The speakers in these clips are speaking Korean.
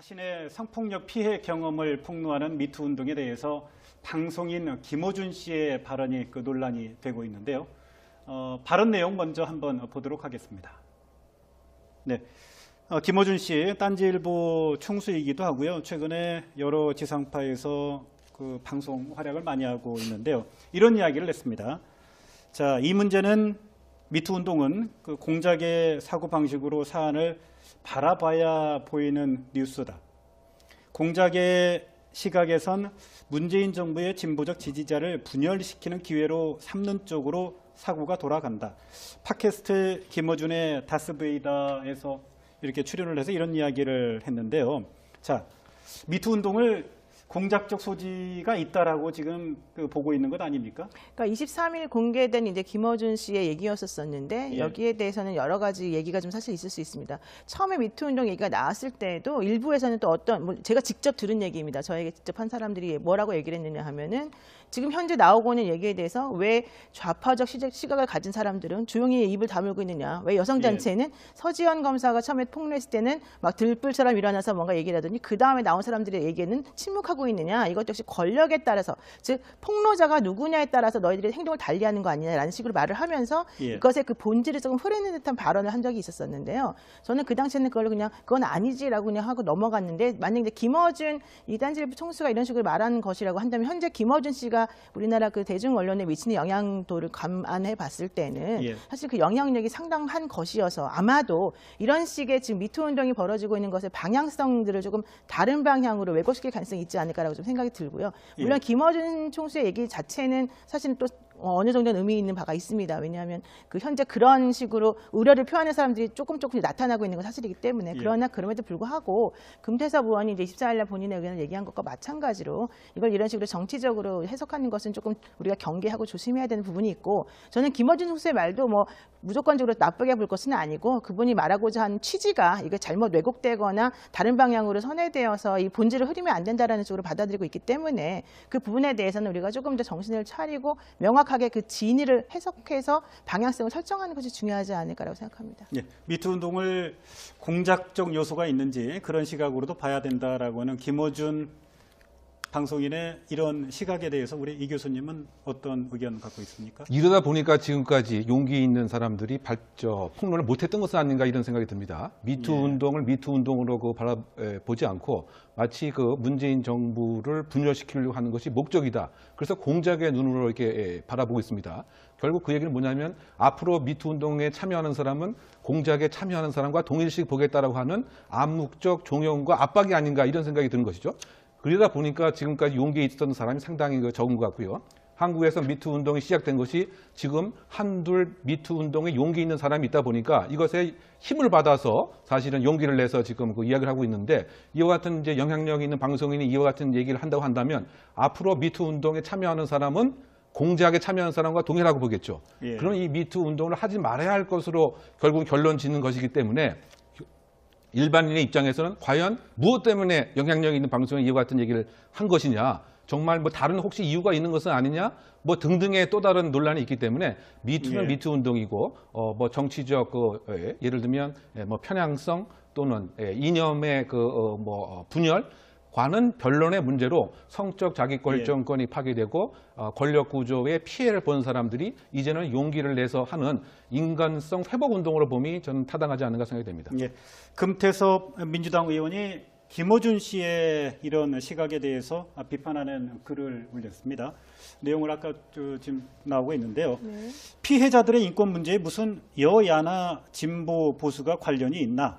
자신의 성폭력 피해 경험을 폭로하는 미투 운동에 대해서 방송인 김호준 씨의 발언이 그 논란이 되고 있는데요. 어, 발언 내용 먼저 한번 보도록 하겠습니다. 네. 어, 김호준 씨, 딴지일보 총수이기도 하고요. 최근에 여러 지상파에서 그 방송 활약을 많이 하고 있는데요. 이런 이야기를 냈습니다. 자, 이 문제는 미투 운동은 그 공작의 사고 방식으로 사안을 바라봐야 보이는 뉴스다. 공작의 시각에선 문재인 정부의 진보적 지지자를 분열시키는 기회로 삼는 쪽으로 사고가 돌아간다. 팟캐스트 김어준의 다스베이다에서 이렇게 출연을 해서 이런 이야기를 했는데요. 자, 미투 운동을 공작적 소지가 있다라고 지금 그 보고 있는 것 아닙니까? 그러니까 23일 공개된 이제 김어준 씨의 얘기였었었는데 예. 여기에 대해서는 여러 가지 얘기가 좀 사실 있을 수 있습니다. 처음에 미투 운동 얘기가 나왔을 때도 일부에서는 또 어떤 뭐 제가 직접 들은 얘기입니다. 저에게 직접 한 사람들이 뭐라고 얘기를 했느냐 하면은 지금 현재 나오고 있는 얘기에 대해서 왜 좌파적 시각- 시각을 가진 사람들은 조용히 입을 다물고 있느냐? 왜 여성 단체는 서지현 검사가 처음에 폭로했을 때는 막 들불처럼 일어나서 뭔가 얘기를 하더니 그 다음에 나온 사람들의 얘기는 침묵하고 있느냐? 이것 역시 권력에 따라서 즉 폭로자가 누구냐에 따라서 너희들의 행동을 달리하는 거 아니냐라는 식으로 말을 하면서 예. 이것의 그 본질을 조금 흐리는 듯한 발언을 한 적이 있었었는데요. 저는 그 당시에는 그걸 그냥 그건 아니지라고 그냥 하고 넘어갔는데 만약에 김어준 이단질부 총수가 이런 식으로 말하는 것이라고 한다면 현재 김어준 씨가 우리나라 그 대중 언론에 미치는 영향도를 감안해 봤을 때는 예. 사실 그 영향력이 상당한 것이어서 아마도 이런 식의 지금 미투 운동이 벌어지고 있는 것의 방향성들을 조금 다른 방향으로 왜곡시킬 가능성이 있지 않을까 라고 좀 생각이 들고요. 물론 예. 김어준 총수의 얘기 자체는 사실은 또 어느 정도는 의미 있는 바가 있습니다. 왜냐하면 그 현재 그런 식으로 우려를 표하는 사람들이 조금 조금씩 나타나고 있는 건 사실이기 때문에 예. 그러나 그럼에도 불구하고 금태섭 의원이 이제 24일 날 본인의 의견을 얘기한 것과 마찬가지로 이걸 이런 식으로 정치적으로 해석하는 것은 조금 우리가 경계하고 조심해야 되는 부분이 있고 저는 김어준 총수의 말도 뭐 무조건적으로 나쁘게 볼 것은 아니고 그분이 말하고자 한 취지가 이게 잘못 왜곡되거나 다른 방향으로 선회되어서 이 본질을 흐리면 안 된다라는 쪽으로 받아들이고 있기 때문에 그 부분에 대해서는 우리가 조금 더 정신을 차리고 명확 하게 그 진위를 해석해서 방향성을 설정하는 것이 중요하지 않을까라고 생각합니다. 예, 미투 운동을 공작적 요소가 있는지 그런 시각으로도 봐야 된다라고는 김어준 방송인의 이런 시각에 대해서 우리 이 교수님은 어떤 의견 갖고 있습니까? 이러다 보니까 지금까지 용기 있는 사람들이 발저 폭로를 못했던 것은 아닌가 이런 생각이 듭니다. 미투 예. 운동을 미투 운동으로 그 바라보지 않고 마치 그 문재인 정부를 분열시키려고 하는 것이 목적이다. 그래서 공작의 눈으로 이렇게 예, 바라보고 있습니다. 결국 그 얘기는 뭐냐면 앞으로 미투 운동에 참여하는 사람은 공작에 참여하는 사람과 동일식 보겠다라고 하는 암묵적 종용과 압박이 아닌가 이런 생각이 드는 것이죠. 그러다 보니까 지금까지 용기에 있었던 사람이 상당히 그 적은 것 같고요. 한국에서 미투 운동이 시작된 것이 지금 한둘 미투 운동에 용기 있는 사람이 있다 보니까 이것에 힘을 받아서 사실은 용기를 내서 지금 그 이야기를 하고 있는데 이와 같은 이제 영향력 있는 방송인이 이와 같은 얘기를 한다고 한다면 앞으로 미투 운동에 참여하는 사람은 공작에 참여하는 사람과 동일하고 보겠죠. 예. 그럼 이 미투 운동을 하지 말아야 할 것으로 결국 결론 짓는 것이기 때문에 일반인의 입장에서는 과연 무엇 때문에 영향력 있는 방송에 이와 같은 얘기를 한 것이냐 정말 뭐 다른 혹시 이유가 있는 것은 아니냐 뭐 등등의 또 다른 논란이 있기 때문에 미투는 예. 미투 운동이고 어 뭐 정치적 그 예, 예를 들면 예, 뭐 편향성 또는 예, 이념의 그 뭐 분열 과는 변론의 문제로 성적 자기결정권이 파괴되고 어, 권력 구조의 피해를 본 사람들이 이제는 용기를 내서 하는 인간성 회복 운동으로 봄이 저는 타당하지 않은가 생각이 됩니다. 예, 금태섭 민주당 의원이 김어준 씨의 이런 시각에 대해서 비판하는 글을 올렸습니다. 내용을 아까 저 지금 나오고 있는데요. 피해자들의 인권 문제에 무슨 여야나 진보 보수가 관련이 있나?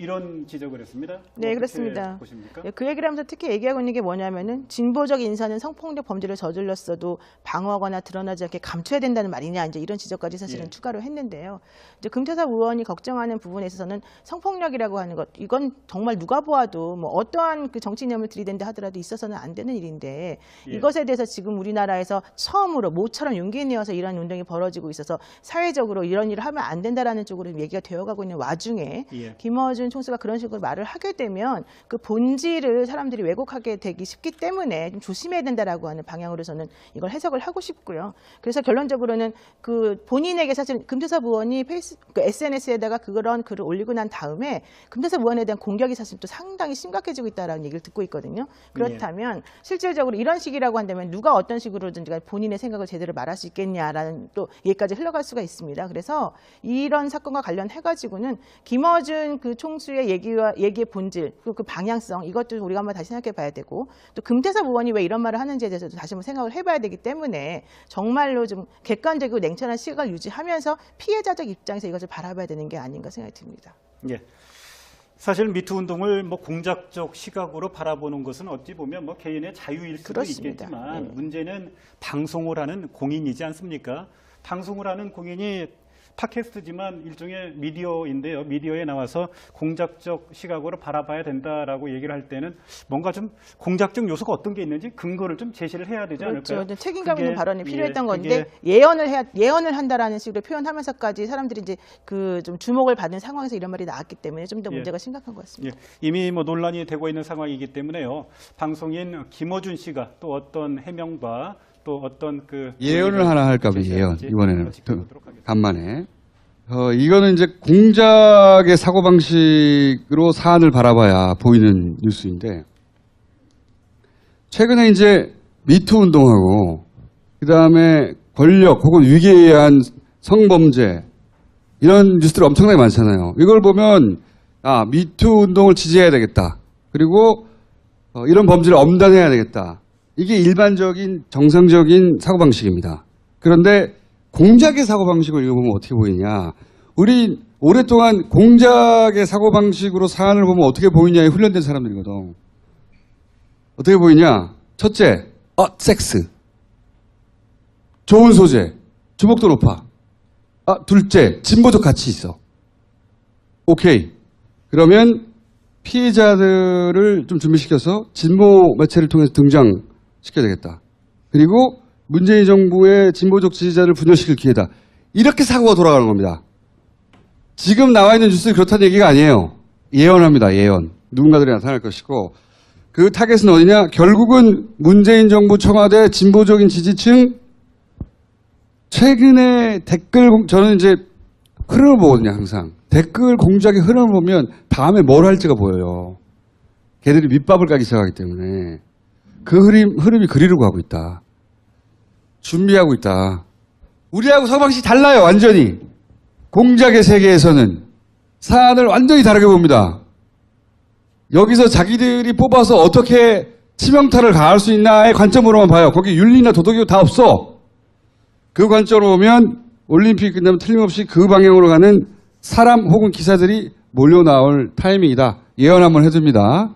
이런 지적을 했습니다. 네, 그렇습니다. 보십니까? 예, 그 얘기를 하면서 특히 얘기하고 있는 게 뭐냐면은 진보적 인사는 성폭력 범죄를 저질렀어도 방어하거나 드러나지 않게 감춰야 된다는 말이냐 이제 이런 지적까지 사실은 예. 추가로 했는데요. 이제 금태섭 의원이 걱정하는 부분에 있어서는 성폭력이라고 하는 것 이건 정말 누가 보아도 뭐 어떠한 그 정치 이념을 들이댄다 하더라도 있어서는 안 되는 일인데 예. 이것에 대해서 지금 우리나라에서 처음으로 모처럼 용기 내어서 이런 운동이 벌어지고 있어서 사회적으로 이런 일을 하면 안 된다라는 쪽으로 얘기가 되어가고 있는 와중에 예. 김어준 총수가 그런 식으로 말을 하게 되면 그 본질을 사람들이 왜곡하게 되기 쉽기 때문에 좀 조심해야 된다라고 하는 방향으로 저는 이걸 해석을 하고 싶고요. 그래서 결론적으로는 그 본인에게 사실 금태섭 의원이 페이스, 그 SNS에다가 그런 글을 올리고 난 다음에 금태섭 의원에 대한 공격이 사실 또 상당히 심각해지고 있다라는 얘기를 듣고 있거든요. 그렇다면 실질적으로 이런 식이라고 한다면 누가 어떤 식으로든지 본인의 생각을 제대로 말할 수 있겠냐라는 또 얘기까지 흘러갈 수가 있습니다. 그래서 이런 사건과 관련해 가지고는 김어준 그 총 수의 얘기와 얘기의 본질 그리고 그 방향성 이것도 우리가 한번 다시 생각해 봐야 되고 또 금태섭 의원이 왜 이런 말을 하는지에 대해서도 다시 한번 생각을 해봐야 되기 때문에 정말로 좀 객관적이고 냉철한 시각을 유지하면서 피해자적 입장에서 이것을 바라봐야 되는 게 아닌가 생각이 듭니다. 예. 사실 미투 운동을 뭐 공작적 시각으로 바라보는 것은 어찌 보면 뭐 개인의 자유일 수도 그렇습니다. 있겠지만 네. 문제는 방송을 하는 공인이지 않습니까? 방송을 하는 공인이 팟캐스트지만 일종의 미디어인데요. 미디어에 나와서 공작적 시각으로 바라봐야 된다라고 얘기를 할 때는 뭔가 좀 공작적 요소가 어떤 게 있는지 근거를 좀 제시를 해야 되지 그렇죠. 않을까요? 책임감 있는 발언이 필요했던 예, 건데 예언을 해야 예언을 한다라는 식으로 표현하면서까지 사람들이 이제 그 좀 주목을 받는 상황에서 이런 말이 나왔기 때문에 좀더 예. 문제가 심각한 것 같습니다. 예, 이미 뭐 논란이 되고 있는 상황이기 때문에요. 방송인 김어준 씨가 또 어떤 해명과 또 어떤 그 예언을 하나 할까 봐요. 예언 이번에는. 간만에 어, 이거는 이제 공작의 사고 방식으로 사안을 바라봐야 보이는 뉴스인데 최근에 이제 미투 운동하고 그 다음에 권력 혹은 위기에 의한 성범죄 이런 뉴스들이 엄청나게 많잖아요. 이걸 보면 아 미투 운동을 지지해야 되겠다. 그리고 어, 이런 범죄를 엄단해야 되겠다. 이게 일반적인 정상적인 사고방식입니다. 그런데 공작의 사고방식을 읽어보면 어떻게 보이냐. 우리 오랫동안 공작의 사고방식으로 사안을 보면 어떻게 보이냐에 훈련된 사람들이거든. 어떻게 보이냐. 첫째, 어, 섹스. 좋은 소재. 주목도 높아. 아, 둘째, 진보적 가치 있어. 오케이. 그러면 피해자들을 좀 준비시켜서 진보 매체를 통해서 등장 시켜야 되겠다. 그리고 문재인 정부의 진보적 지지자를 분열시킬 기회다. 이렇게 사고가 돌아가는 겁니다. 지금 나와 있는 뉴스는 그렇다는 얘기가 아니에요. 예언합니다. 예언. 누군가들이 나타날 것이고 그 타겟은 어디냐? 결국은 문재인 정부 청와대 진보적인 지지층 최근에 댓글 공- 저는 이제 흐름을 보거든요, 항상. 댓글 공작의 흐름을 보면 다음에 뭘 할지가 보여요. 걔들이 밑밥을 까기 시작하기 때문에 그 흐름, 흐름이 그리로 가고 있다. 준비하고 있다. 우리하고 서방식 달라요, 완전히. 공작의 세계에서는 사안을 완전히 다르게 봅니다. 여기서 자기들이 뽑아서 어떻게 치명타를 가할 수 있나의 관점으로만 봐요. 거기 윤리나 도덕이 다 없어. 그 관점으로 보면 올림픽 끝나면 틀림없이 그 방향으로 가는 사람 혹은 기사들이 몰려 나올 타이밍이다. 예언 한번 해줍니다.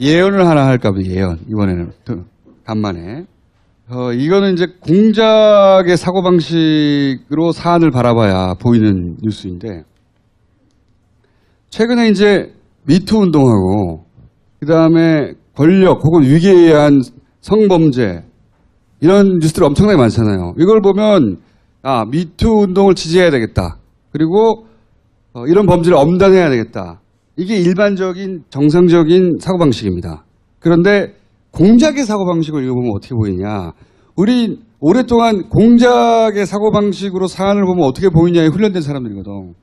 예언을 하나 할까 봐 예언 이번에는 또 간만에 어 이거는 이제 공작의 사고 방식으로 사안을 바라봐야 보이는 뉴스인데 최근에 이제 미투 운동하고 그 다음에 권력 혹은 위기에 의한 성범죄 이런 뉴스들이 엄청나게 많잖아요. 이걸 보면 아 미투 운동을 지지해야 되겠다. 그리고 어, 이런 범죄를 엄단해야 되겠다. 이게 일반적인 정상적인 사고방식입니다. 그런데 공작의 사고방식을 읽어보면 어떻게 보이냐. 우리 오랫동안 공작의 사고방식으로 사안을 보면 어떻게 보이냐에 훈련된 사람들이거든.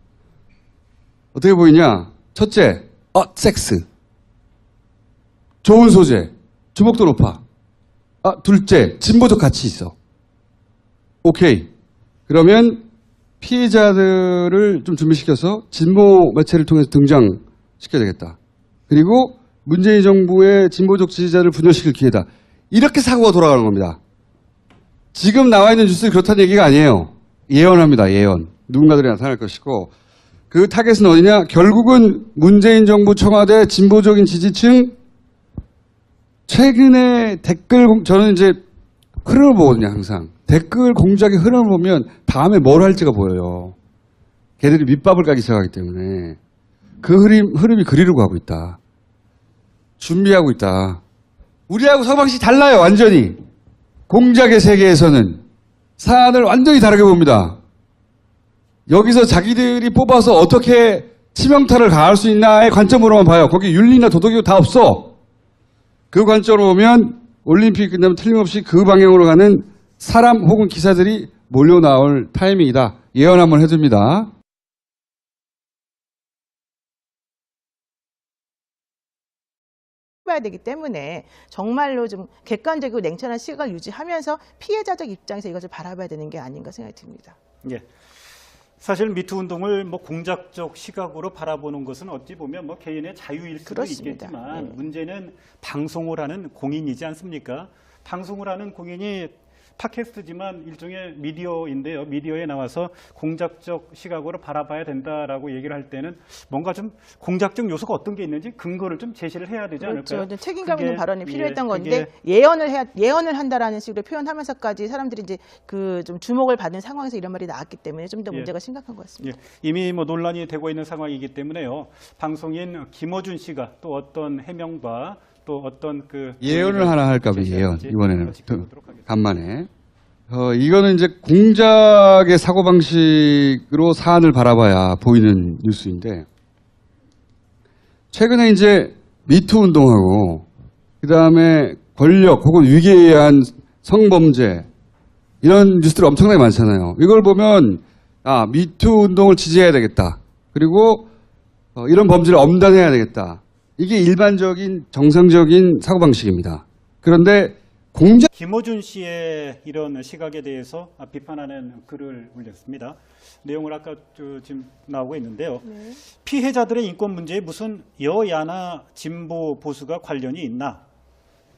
어떻게 보이냐. 첫째, 어, 섹스. 좋은 소재. 주목도 높아. 아, 둘째, 진보적 가치 있어. 오케이. 그러면 피해자들을 좀 준비시켜서 진보 매체를 통해서 등장 시켜야 되겠다. 그리고 문재인 정부의 진보적 지지자를 분열시킬 기회다. 이렇게 사고가 돌아가는 겁니다. 지금 나와 있는 뉴스는 그렇다는 얘기가 아니에요. 예언합니다. 예언. 누군가들이 나타날 것이고 그 타겟은 어디냐? 결국은 문재인 정부 청와대 진보적인 지지층 최근에 댓글 공- 저는 이제 흐름을 보거든요, 항상. 댓글 공작의 흐름을 보면 다음에 뭘 할지가 보여요. 걔들이 밑밥을 까기 시작하기 때문에 그 흐름, 흐름이 그리로 가고 있다. 준비하고 있다. 우리하고 서방식 달라요, 완전히. 공작의 세계에서는 사안을 완전히 다르게 봅니다. 여기서 자기들이 뽑아서 어떻게 치명타를 가할 수 있나의 관점으로만 봐요. 거기 윤리나 도덕이 다 없어. 그 관점으로 보면 올림픽 끝나면 틀림없이 그 방향으로 가는 사람 혹은 기사들이 몰려 나올 타이밍이다. 예언 한번 해줍니다. 봐야 되기 때문에 정말로 좀 객관적이고 냉철한 시각을 유지하면서 피해자적 입장에서 이것을 바라봐야 되는 게 아닌가 생각이 듭니다. 예. 사실 미투 운동을 뭐 공작적 시각으로 바라보는 것은 어찌 보면 뭐 개인의 자유일 수도 그렇습니다. 있겠지만 예. 문제는 방송을 하는 공인이지 않습니까? 방송을 하는 공인이 팟캐스트지만 일종의 미디어인데요. 미디어에 나와서 공작적 시각으로 바라봐야 된다라고 얘기를 할 때는 뭔가 좀 공작적 요소가 어떤 게 있는지 근거를 좀 제시를 해야 되지 그렇죠. 않을까요? 좀 책임감 있는 발언이 필요했던 예, 건데 예언을 해야 예언을 한다라는 식으로 표현하면서까지 사람들이 이제 그 좀 주목을 받는 상황에서 이런 말이 나왔기 때문에 좀더 예. 문제가 심각한 것 같습니다. 예, 이미 뭐 논란이 되고 있는 상황이기 때문에요. 방송인 김어준 씨가 또 어떤 해명과 또 어떤 그 예언을 하나 할까 봐 예언. 이번에는. 간만에. 어, 이거는 이제 공작의 사고 방식으로 사안을 바라봐야 보이는 뉴스인데, 최근에 이제 미투 운동하고, 그 다음에 권력 혹은 위기에 의한 성범죄, 이런 뉴스들이 엄청나게 많잖아요. 이걸 보면, 아, 미투 운동을 지지해야 되겠다. 그리고 어, 이런 범죄를 엄단해야 되겠다. 이게 일반적인 정상적인 사고방식입니다. 그런데 공작 김어준 씨의 이런 시각에 대해서 비판하는 글을 올렸습니다. 내용을 아까 저 지금 나오고 있는데요. 네. 피해자들의 인권 문제에 무슨 여야나 진보 보수가 관련이 있나?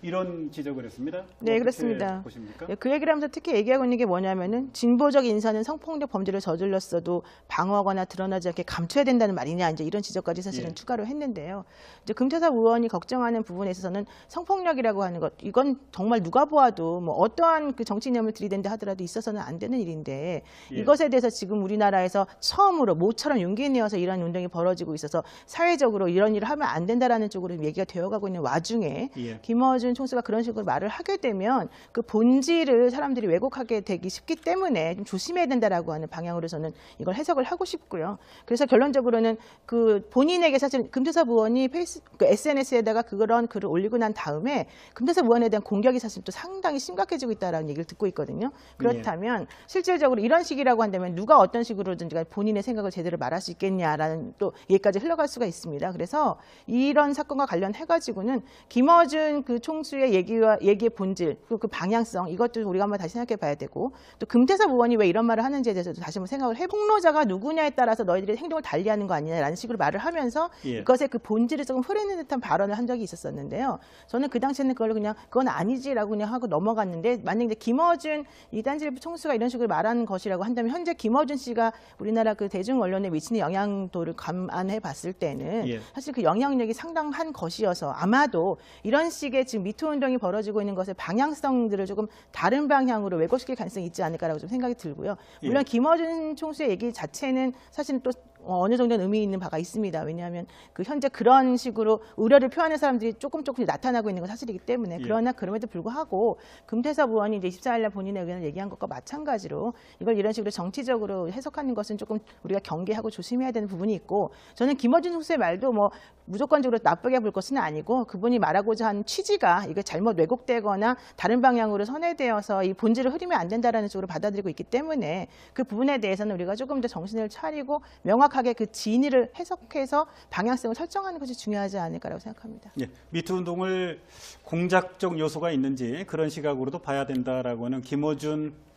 이런 지적을 했습니다. 네, 그렇습니다. 보십니까? 예, 그 얘기를 하면서 특히 얘기하고 있는 게 뭐냐면은 진보적 인사는 성폭력 범죄를 저질렀어도 방어하거나 드러나지 않게 감춰야 된다는 말이냐 이제 이런 지적까지 사실은 예. 추가로 했는데요. 이제 금태섭 의원이 걱정하는 부분에 있어서는 성폭력이라고 하는 것 이건 정말 누가 보아도 뭐 어떠한 그 정치 이념을 들이댄다 하더라도 있어서는 안 되는 일인데 예. 이것에 대해서 지금 우리나라에서 처음으로 모처럼 용기 내어서 이런 운동이 벌어지고 있어서 사회적으로 이런 일을 하면 안 된다라는 쪽으로 얘기가 되어가고 있는 와중에 예. 김어준 총수가 그런 식으로 말을 하게 되면 그 본질을 사람들이 왜곡하게 되기 쉽기 때문에 좀 조심해야 된다라고 하는 방향으로서는 이걸 해석을 하고 싶고요. 그래서 결론적으로는 그 본인에게 사실 금태섭 의원이 페이스, 그 SNS에다가 그런 글을 올리고 난 다음에 금태섭 의원에 대한 공격이 사실 또 상당히 심각해지고 있다라는 얘기를 듣고 있거든요. 그렇다면 실질적으로 이런 식이라고 한다면 누가 어떤 식으로든지 본인의 생각을 제대로 말할 수 있겠냐라는 또 얘기까지 흘러갈 수가 있습니다. 그래서 이런 사건과 관련해 가지고는 김어준 그 총 총수의 얘기와 얘기의 본질 그리고 그 방향성 이것도 우리가 한번 다시 생각해 봐야 되고 또 금태섭 의원이 왜 이런 말을 하는지에 대해서도 다시 한번 생각을 해 폭로자가 누구냐에 따라서 너희들의 행동을 달리하는 거 아니냐라는 식으로 말을 하면서 예. 이것의 그 본질을 조금 흐리는 듯한 발언을 한 적이 있었었는데요. 저는 그 당시에는 그걸 그냥 그건 아니지라고 그냥 하고 넘어갔는데 만약에 김어준 이 단지일보 총수가 이런 식으로 말하는 것이라고 한다면 현재 김어준 씨가 우리나라 그 대중 언론에 미치는 영향도를 감안해 봤을 때는 예. 사실 그 영향력이 상당한 것이어서 아마도 이런 식의 지금 미투 운동이 벌어지고 있는 것의 방향성들을 조금 다른 방향으로 왜곡시킬 가능성이 있지 않을까라고 좀 생각이 들고요. 물론 예. 김어준 총수의 얘기 자체는 사실은 또 어느 정도는 의미 있는 바가 있습니다. 왜냐하면 그 현재 그런 식으로 우려를 표하는 사람들이 조금 조금 나타나고 있는 건 사실이기 때문에 예. 그러나 그럼에도 불구하고 금태섭 의원이 이제 24일 날 본인의 의견을 얘기한 것과 마찬가지로 이걸 이런 식으로 정치적으로 해석하는 것은 조금 우리가 경계하고 조심해야 되는 부분이 있고 저는 김어준 총수의 말도 뭐 무조건적으로 나쁘게 볼 것은 아니고 그분이 말하고자 하는 취지가 이거 잘못 왜곡되거나 다른 방향으로 선회되어서 이 본질을 흐리면 안 된다라는 쪽으로 받아들이고 있기 때문에 그 부분에 대해서는 우리가 조금 더 정신을 차리고 명확 하게 그 진위를 해석해서 방향성을 설정하는 것이 중요하지 않을까라고 생각합니다. 예, 미투 운동을 공작적 요소가 있는지 그런 시각으로도 봐야 된다라고 하는 김어준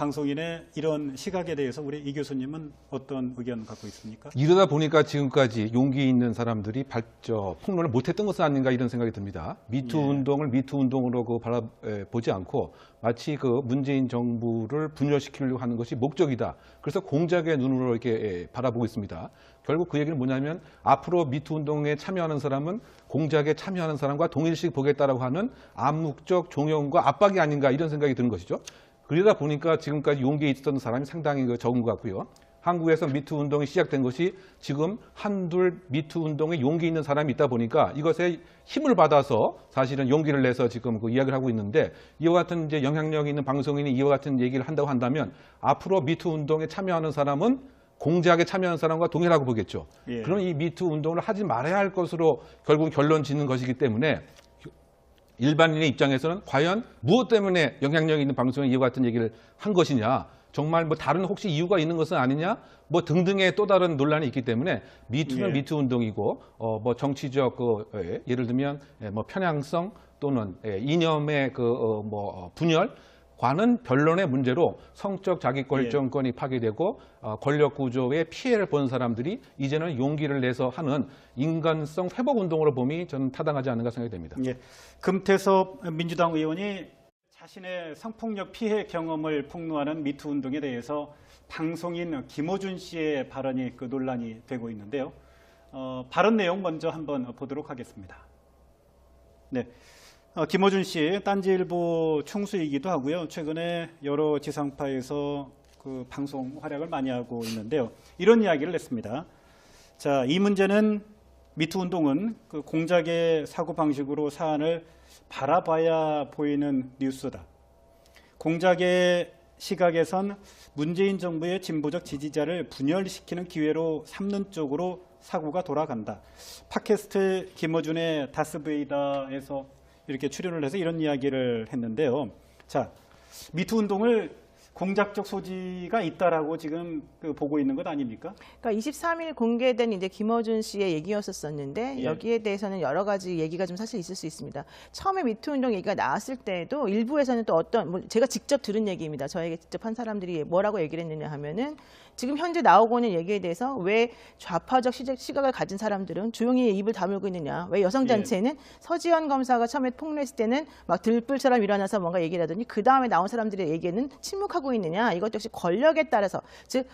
방송인의 이런 시각에 대해서 우리 이 교수님은 어떤 의견 갖고 있습니까? 이러다 보니까 지금까지 용기 있는 사람들이 발저 폭로를 못했던 것은 아닌가 이런 생각이 듭니다. 미투 예. 운동을 미투 운동으로 그 바라보지 않고 마치 그 문재인 정부를 분열시키려고 하는 것이 목적이다. 그래서 공작의 눈으로 이렇게 예, 바라보고 있습니다. 결국 그 얘기는 뭐냐면 앞으로 미투 운동에 참여하는 사람은 공작에 참여하는 사람과 동일식 보겠다라고 하는 암묵적 종용과 압박이 아닌가 이런 생각이 드는 것이죠. 그러다 보니까 지금까지 용기에 있었던 사람이 상당히 그 적은 것 같고요. 한국에서 미투 운동이 시작된 것이 지금 한둘 미투 운동에 용기 있는 사람이 있다 보니까 이것에 힘을 받아서 사실은 용기를 내서 지금 그 이야기를 하고 있는데 이와 같은 이제 영향력 있는 방송인이 이와 같은 얘기를 한다고 한다면 앞으로 미투 운동에 참여하는 사람은 공작에 참여하는 사람과 동일하고 보겠죠. 예. 그럼 이 미투 운동을 하지 말아야 할 것으로 결국 결론 짓는 것이기 때문에 일반인의 입장에서는 과연 무엇 때문에 영향력 있는 방송에 이와 같은 얘기를 한 것이냐 정말 뭐 다른 혹시 이유가 있는 것은 아니냐 뭐 등등의 또 다른 논란이 있기 때문에 미투는 예. 미투 운동이고 어 뭐 정치적 그 예, 예를 들면 예, 뭐 편향성 또는 예, 이념의 그 뭐 분열 과는 변론의 문제로 성적 자기 결정권이 파괴되고 어, 권력 구조에 피해를 본 사람들이 이제는 용기를 내서 하는 인간성 회복 운동으로 봄이 저는 타당하지 않는가 생각이 됩니다. 예, 금태섭 민주당 의원이 자신의 성폭력 피해 경험을 폭로하는 미투 운동에 대해서 방송인 김호준 씨의 발언이 그 논란이 되고 있는데요. 어, 발언 내용 먼저 한번 보도록 하겠습니다. 네. 어, 김호준 씨, 딴지일보 총수이기도 하고요. 최근에 여러 지상파에서 그 방송 활약을 많이 하고 있는데요. 이런 이야기를 냈습니다. 자, 이 문제는 미투 운동은 그 공작의 사고 방식으로 사안을 바라봐야 보이는 뉴스다. 공작의 시각에선 문재인 정부의 진보적 지지자를 분열시키는 기회로 삼는 쪽으로 사고가 돌아간다. 팟캐스트 김어준의 다스베이다에서 이렇게 출연을 해서 이런 이야기를 했는데요. 자, 미투 운동을 공작적 소지가 있다라고 지금 그 보고 있는 것 아닙니까? 그러니까 23일 공개된 이제 김어준 씨의 얘기였었었는데 예. 여기에 대해서는 여러 가지 얘기가 좀 사실 있을 수 있습니다. 처음에 미투 운동 얘기가 나왔을 때도 일부에서는 또 어떤 뭐 제가 직접 들은 얘기입니다. 저에게 직접 한 사람들이 뭐라고 얘기를 했느냐 하면은 지금 현재 나오고 있는 얘기에 대해서 왜 좌파적 시각- 시각 을 가진 사람들은 조용히 입을 다물고 있느냐? 왜 여성 단체는 서지현 검사가 처음에 폭로했을 때는 막 들불처럼 일어나서 뭔가 얘기를 하더니 그 다음에 나온 사람들의 얘기에는 침묵하고 있느냐? 이것 역시 권력에 따라서 즉